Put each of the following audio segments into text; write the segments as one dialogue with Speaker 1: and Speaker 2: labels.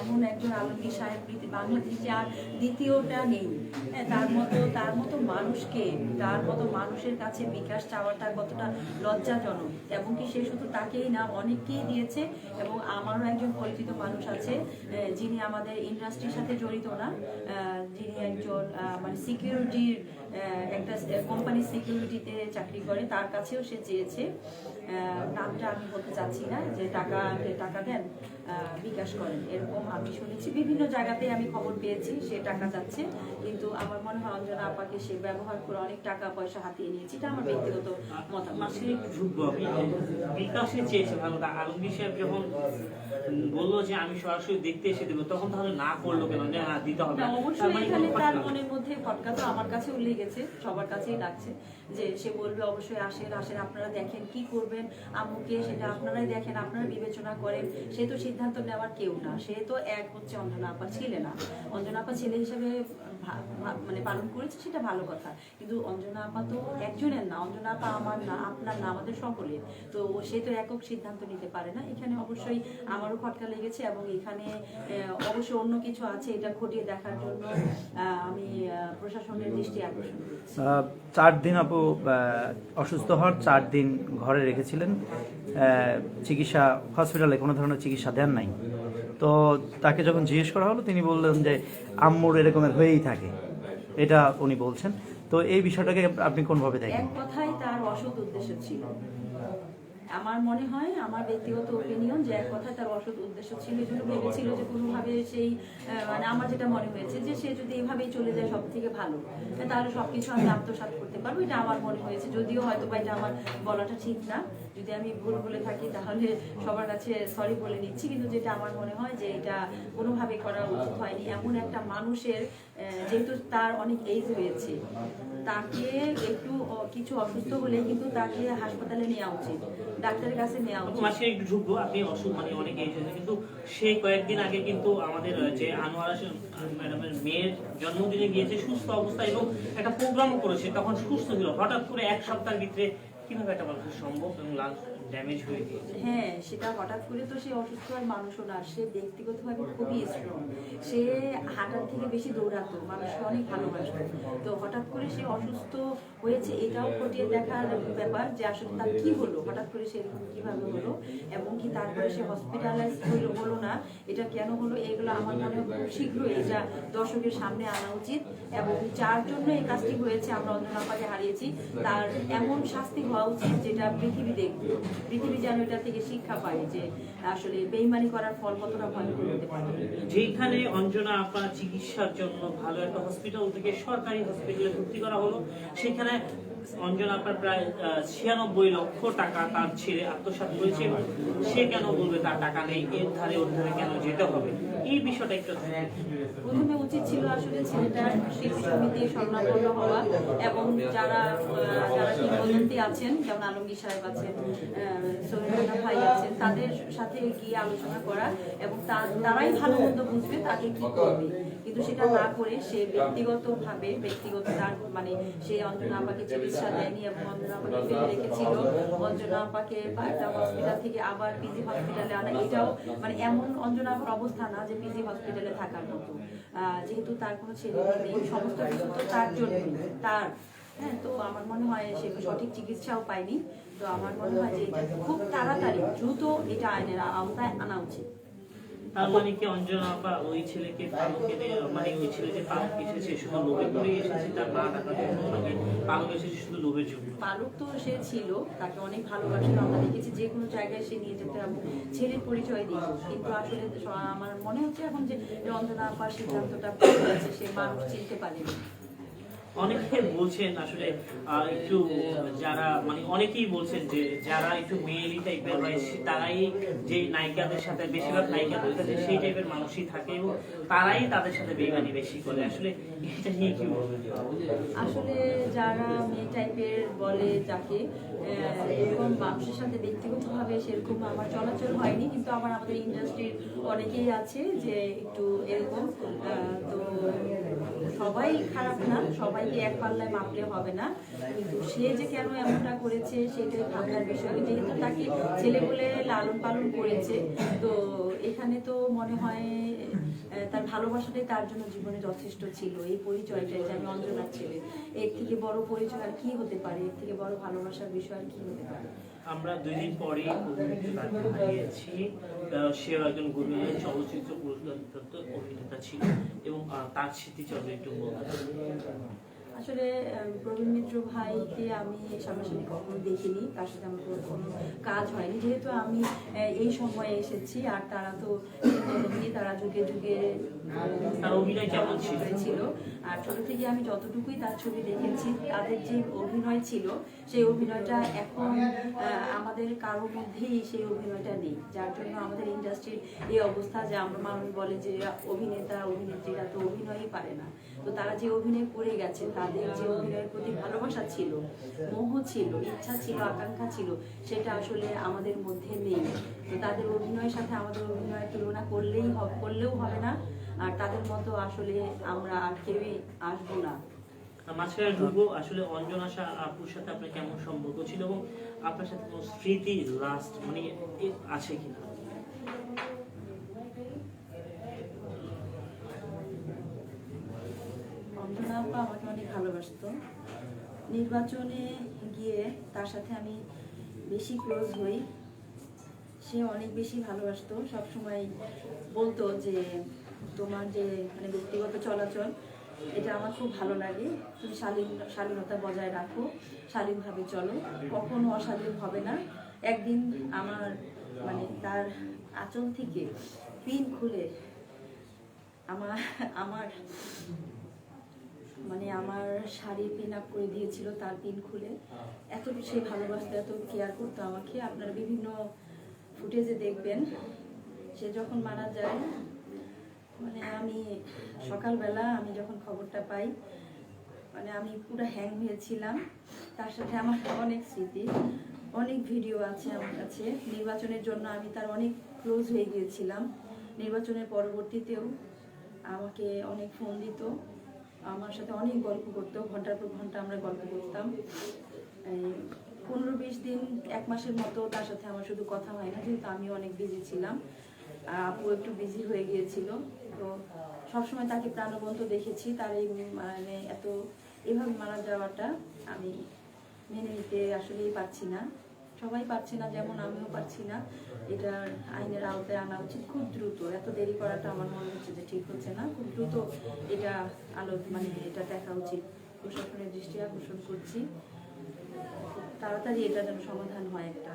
Speaker 1: এমন একজন আলমগীর সাহেব বাংলাদেশে আর দ্বিতীয়টা নেই। তার মতো তার মতো মানুষকে, তার মতো মানুষের কাছে বিকাশ চাওয়াটা কতটা লজ্জাজনক। এবং কি সে শুধু তাকেই না, অনেককেই দিয়েছে এবং আমারও একজন পরিচিত মানুষ আছে যিনি আমাদের ইন্ডাস্ট্রির সাথে জড়িত না যিনি একজন মানে সিকিউরিটির একটা কোম্পানি সিকিউরিটিতে চাকরি করে, তার কাছেও সে চেয়েছে। নামটা আমি বলতে চাচ্ছি না যে টাকা টাকা দেন বিকাশ করেন। এরকম আমি শুনেছি। বিভিন্ন জায়গাতে আমি খবর পেয়েছি সে টাকা যাচ্ছে। কিন্তু আমার মনে হয় অঞ্জনা আপাকে সে ব্যবহার করে অনেক টাকা পয়সা হাতিয়ে নিয়েছে। এটা আমার ব্যক্তিগত মতামত।
Speaker 2: মাসে ঢুকবো আমি বিকাশে চেয়েছে ভালো আলমগীর সাহেব যখন বলল যে আমি সরাসরি দেখতে এসে দেবো তখন তাহলে না করল কেন? যে না দিতে হবে।
Speaker 1: অবশ্যই
Speaker 2: মানে
Speaker 1: এখানে তার মনের মধ্যে ফটকা তো আমার কাছেও লেগেছে সবার কাছেই লাগছে যে সে বলবে অবশ্যই আসেন আসেন আপনারা দেখেন কি করবেন আম্মুকে সেটা আপনারাই দেখেন আপনারা বিবেচনা করেন। সে তো সিদ্ধান্ত নেওয়ার কেউ না। সে তো এক হচ্ছে অঞ্জনা আপা ছেলে না অঞ্জনা আপা ছেলে হিসেবে মানে পালন করেছে সেটা ভালো কথা। কিন্তু অঞ্জনা আপা তো একজনের না অঞ্জনা আপা আমার না, আপনার না, আমাদের সকলের। তো সে তো একক সিদ্ধান্ত নিতে পারে না। এখানে অবশ্যই আমারও খটকা লেগেছে এবং এখানে অবশ্যই অন্য কিছু আছে এটা খতিয়ে দেখার জন্য আমি প্রশাসনের দৃষ্টি আকর্ষণ
Speaker 3: চার দিন আপু অসুস্থ হওয়ার চার দিন ঘরে রেখেছিলেন। চিকিৎসা, হসপিটালে কোনো ধরনের চিকিৎসা দেন নাই। তো তাকে যখন জিজ্ঞেস করা হলো, তিনি বললেন যে, আম্মুর এরকমের হয়েই থাকে। এটা উনি বলছেন। তো এই বিষয়টাকে আপনি কোনভাবে দেখেন?
Speaker 1: কথায় তার অসৎ উদ্দেশ্য ছিল। আমার মনে হয়, আমার ব্যক্তিগত ওপিনিয়ন যে এক কথায় তার অসৎ উদ্দেশ্য ছিল এই জন্য ভেবেছিল যে কোনোভাবে সেই মানে আমার যেটা মনে হয়েছে যে সে যদি এভাবেই চলে যায় সব থেকে ভালো, তাহলে সব কিছু আমি আত্মসাৎ করতে পারব। এটা আমার মনে হয়েছে, যদিও হয়তো বা এটা আমার বলাটা ঠিক না। যদি আমি ভুল বলে থাকি তাহলে সবার কাছে সরি বলে নিচ্ছি কিন্তু যেটা আমার মনে হয় যে এটা কোনোভাবে করা উচিত হয়নি। এমন একটা মানুষের যেহেতু তার অনেক এজ হয়েছে তাকে একটু কিছু অসুস্থ হলে কিন্তু তাকে হাসপাতালে নেওয়া উচিত ডাক্তারের কাছে নেওয়া উচিত।
Speaker 2: মাসে একটু ঢুকবো আপনি অসুখ মানে অনেক এসেছে কিন্তু সেই কয়েকদিন আগে কিন্তু আমাদের যে আনোয়ারা ম্যাডামের মেয়ের জন্মদিনে গিয়েছে সুস্থ অবস্থা এবং একটা প্রোগ্রামও করেছে তখন সুস্থ ছিল। হঠাৎ করে এক সপ্তাহের ভিতরে কীভাবে একটা মানুষের সম্ভব এবং ড্যামেজ হয়ে
Speaker 1: সেটা হঠাৎ করে তো সে অসুস্থ আর মানুষও না, সে ব্যক্তিগতভাবে খুবই স্ট্রং সে হাঁটার থেকে বেশি দৌড়াতো, মানুষকে অনেক ভালোবাসতো। তো হঠাৎ করে সে অসুস্থ হয়েছে, এটাও খতিয়ে দেখার ব্যাপার যে আসলে তার কি হলো, হঠাৎ করে সে কীভাবে হলো, এবং কি তারপরে সে হসপিটালাইজ হলো হলো না, এটা কেন হলো, এগুলো আমার মনে হয় খুব শীঘ্রই এটা দর্শকের সামনে আনা উচিত, এবং যার জন্য এই কাজটি হয়েছে আমরা অঞ্জনাপাকে হারিয়েছি, তার এমন শাস্তি হওয়া উচিত যেটা পৃথিবী দেখবে। পৃথিবী যেন এটা থেকে শিক্ষা পায় যে আসলে বেইমানি করার ফল কতটা ভয়ঙ্কর হতে পারে।
Speaker 2: যেখানে অঞ্জনা আপা চিকিৎসার জন্য ভালো একটা হসপিটাল থেকে সরকারি হসপিটালে ভর্তি করা হলো। সেখানে অঞ্জনা আপার প্রায় ছিয়ানব্বই লক্ষ টাকা তার ছেড়ে আত্মসাৎ করেছে সে কেন বলবে তার টাকা নেই এর ধারে ওর ধারে কেন যেতে হবে? এই বিষয়টা একটু
Speaker 1: প্রথমে উচিত ছিল আসলে ছেলেটার শিল্পী সমিতির স্বর্ণাপন্ন হওয়া এবং যারা যারা আছেন, যেমন আলমগীর সাহেব আছেন সৈন্যনা ভাই আছেন, তাদের সাথে গিয়ে আলোচনা করা এবং তারাই ভালো মন্দ বুঝবে তাকে কি করবে। কিন্তু সেটা না করে সে ব্যক্তিগতভাবে, ব্যক্তিগত তার মানে সে অঞ্জনা আপাকে চিকিৎসা দেয়নি এবং অঞ্জনা আপাকে ফেলে রেখেছিল। অঞ্জনা আপাকে একটা হসপিটাল থেকে আবার পিজি হসপিটালে আনা, এটাও মানে এমন অঞ্জনা আপার অবস্থা না যে পিজি হসপিটালে থাকার মতো। যেহেতু তার কোনো ছেলে নেই, সমস্ত কিছু তো তার জন্য তার হ্যাঁ তো আমার মনে হয় সে সঠিক চিকিৎসাও পায়নি। তো আমার মনে হয় যে এটা খুব তাড়াতাড়ি দ্রুত এটা আইনের আওতায় আনা উচিত।
Speaker 2: তার মানে কি অঞ্জনা আপা ওই ছেলেকে পালকে মানে ওই ছেলে যে পালক এসেছে শুধু লোভে করে এসেছে তার মা নাকি পালক এসেছে শুধু লোভের জন্য?
Speaker 1: পালক তো সে ছিল তাকে অনেক ভালোবাসতো আমরা দেখেছি যে কোনো জায়গায় সে নিয়ে যেতে ছেলের পরিচয় দিত কিন্তু আসলে আমার মনে হচ্ছে এখন যে রঞ্জনা আপার সিদ্ধান্তটা সে মানুষ চিনতে পারেনি।
Speaker 2: অনেকে বলছেন আসলে একটু, যারা মানে অনেকেই বলছেন যে, যারা একটু মেয়েলি টাইপের হয় তারাই যে নায়িকাদের সাথে, বেশিরভাগ নায়িকাদের কাছে সেই টাইপের মানুষই থাকে এবং তারাই তাদের সাথে বেমানি বেশি করে। আসলে এটা নিয়ে কি বলবেন?
Speaker 1: আসলে যারা মেয়ে টাইপের বলে যাকে এরকম মানুষের সাথে ব্যক্তিগতভাবে সেরকম আমার চলাচল হয়নি, কিন্তু আমার আমাদের ইন্ডাস্ট্রির অনেকেই আছে যে একটু এরকম তো সবাই খারাপ না, সবাইকে এক পাল্লায় মাপলে হবে না। কিন্তু সে যে কেন এমনটা করেছে, সেটাই ভাবনার বিষয়। যেহেতু তাকে ছেলে বলে লালন পালন করেছে, তো এখানে তো মনে হয় তার ভালোবাসাটাই তার জন্য জীবনে যথেষ্ট ছিল। এই পরিচয়টাই যে আমি অঞ্জনার ছেলে। এর থেকে বড় পরিচয় আর কি হতে পারে? এর থেকে বড় ভালোবাসার বিষয় আর কি হতে পারে?
Speaker 2: আমরা দুই দিন পরে গিয়েছি সেও একজন গভীর চলচ্চিত্র অভিনেতা ছিল এবং তার স্মৃতি একটু বলতে
Speaker 1: আসলে প্রবীণ মিত্র ভাইকে আমি সামনাসামনি কখনো দেখিনি তার সাথে আমার কোনো- কাজ হয়নি। যেহেতু আমি এই সময়ে এসেছি আর তারা তো তারা যুগে যুগে
Speaker 2: ছিল?
Speaker 1: আর ছোট থেকে আমি যতটুকুই তার ছবি দেখেছি তাদের যে অভিনয় ছিল সেই অভিনয়টা এখন আমাদের কারোর মধ্যেই সেই অভিনয়টা নেই। যার জন্য আমাদের ইন্ডাস্ট্রির এই অবস্থা যে আমরা মানুষ বলে যে অভিনেতা অভিনেত্রীরা তো অভিনয়ই পারে না। তো তারা যে অভিনয় করে গেছে তাদের যে অভিনয়ের প্রতি ভালোবাসা ছিল, মোহ ছিল, ইচ্ছা ছিল, আকাঙ্ক্ষা ছিল, সেটা আসলে আমাদের মধ্যে নেই। তো তাদের অভিনয়ের সাথে আমাদের অভিনয়ের তুলনা করলেই হবে করলেও হবে না। আর তাদের মতো আসলে আমরা আর কেউই আসব না।
Speaker 2: মাঝখানে ঢুকবো। আসলে অঞ্জনা শাহ আপুর সাথে আপনার কেমন সম্পর্ক ছিল এবং আপনার সাথে কোনো স্মৃতি লাস্ট মানে আছে কিনা
Speaker 1: অঞ্জনা আপা আমাকে অনেক নির্বাচনে গিয়ে তার সাথে আমি বেশি ক্লোজ হই। সে অনেক বেশি ভালোবাসতো। সবসময় বলতো যে, তোমার যে মানে ব্যক্তিগত চলাচল, এটা আমার খুব ভালো লাগে। তুমি শালীন, শালীনতা বজায় রাখো। শালীনভাবে চলো। কখনো অশালীন হবে না। একদিন আমার মানে তার আঁচল থেকে পিন খুলে আমার আমার মানে আমার শাড়ি পিন আপ করে দিয়েছিল তার পিন খুলে। এত সে ভালোবাসতো এত কেয়ার করতো আমাকে। আপনারা বিভিন্ন ফুটেজে দেখবেন সে যখন মারা যায় মানে আমি সকালবেলা আমি যখন খবরটা পাই মানে আমি পুরো হ্যাং হয়েছিলাম। তার সাথে আমার অনেক স্মৃতি অনেক ভিডিও আছে আমার কাছে। নির্বাচনের জন্য আমি তার অনেক ক্লোজ হয়ে গিয়েছিলাম। নির্বাচনের পরবর্তীতেও আমাকে অনেক ফোন দিত। আমার সাথে অনেক গল্প করতো, ঘণ্টার পর ঘণ্টা আমরা গল্প করতাম। পনেরো বিশ দিন, এক মাসের মতো তার সাথে আমার শুধু কথা হয় না, যেহেতু আমি অনেক বিজি ছিলাম। আপু একটু বিজি হয়ে গিয়েছিল, তো সবসময় তাকে প্রাণবন্ত দেখেছি। তার এই মানে এত এভাবে মারা যাওয়াটা আমি মেনে নিতে আসলেই পারছি না। সবাই পারছি না, যেমন আমিও পারছি না। এটা আইনের আওতায় আনা উচিত। খুব দ্রুত। এত দেরি করাটা আমার মনে হচ্ছে যে ঠিক হচ্ছে না। খুব দ্রুত এটা আলো মানে এটা দেখা উচিত। প্রশাসনের দৃষ্টি আকর্ষণ করছি। তাড়াতাড়ি এটা যেন সমাধান হয় একটা।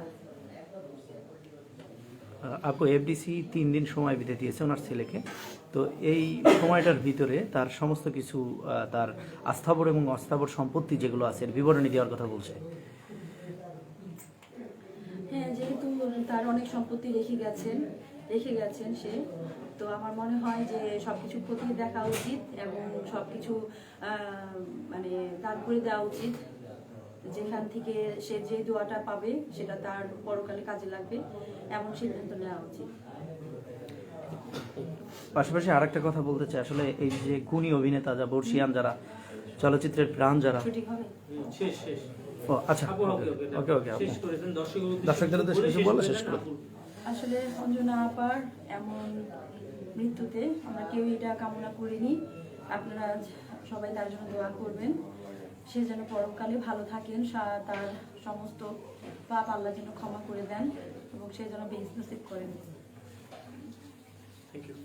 Speaker 3: আপু এফডিসি তিন দিন সময় বেঁধে দিয়েছে ওনার ছেলেকে। তো এই সময়টার ভিতরে তার সমস্ত কিছু তার আস্থাবর এবং অস্থাবর সম্পত্তি যেগুলো আছে বিবরণী দেওয়ার কথা বলছে
Speaker 1: হ্যাঁ যেহেতু তার অনেক সম্পত্তি রেখে গেছেন রেখে গেছেন সে। তো আমার মনে হয় যে সব সবকিছু খতিয়ে দেখা উচিত এবং সবকিছু আহ, মানে দান করে দেওয়া উচিত। যেখান থেকে সে যে দোয়াটা পাবে সেটা তার পরকালে কাজে লাগবে এমন সিদ্ধান্ত নেওয়া উচিত।
Speaker 3: পাশাপাশি আরেকটা কথা বলতে চাই। আসলে এই যে গুণী অভিনেতা যা বর্ষিয়ান যারা চলচ্চিত্রের প্রাণ যারা ও আচ্ছা।
Speaker 2: ওকে
Speaker 3: ওকে দর্শকদের উদ্দেশ্যে কিছু বলো, শেষ করো।
Speaker 1: আসলে অঞ্জনা আপার এমন মৃত্যুতে আমরা কেউ এটা কামনা করিনি। আপনারা সবাই তার জন্য দোয়া করবেন। সে যেন পরকালে ভালো থাকেন তার সমস্ত পাপ আল্লাহ যেন ক্ষমা করে দেন এবং সে যেন বেশ নসিব করেন।
Speaker 2: Thank you